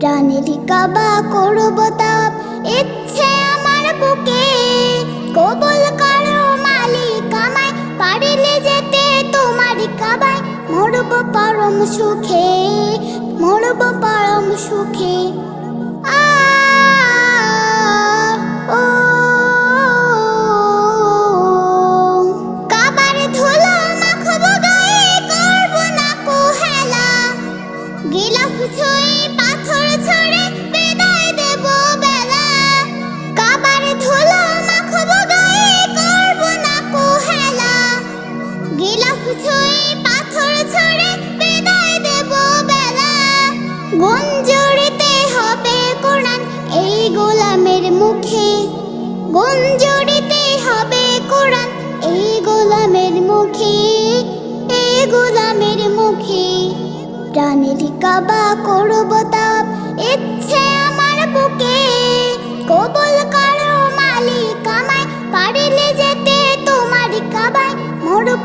প্রাণের কাবা করব তাপ ইচ্ছে আমার বুকে। কবল করো মালিক আমায়, পারিলে যেতে তোমার কাবায়। মরব পরম সুখে, মরব পরম সুখে। ছুঁয়ে পাথর ছড়ে বিদায় হবে কোরআন এই গোলামের মুখে। গঞ্জরিতে হবে কোরআন এই গোলামের মুখে। এই গোলামের মুখে। প্রাণের কাবা করব তাপ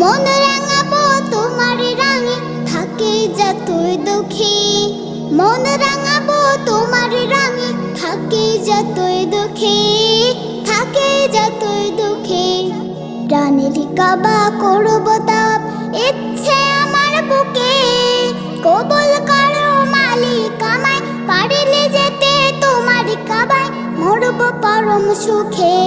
মন রাঙাবো তোমার রাঙে, থাকে যতই দুঃখী। মন রাঙাবো তোমার রাঙে, থাকে যতই দুঃখী। থাকে যতই দুঃখী। প্রাণের কাবা করব তাপ, ইচ্ছে আমার বুকে। কবল করো মালিক আমায়, পারিলে যেতে তোমার কাবায়। মরব পরম সুখে।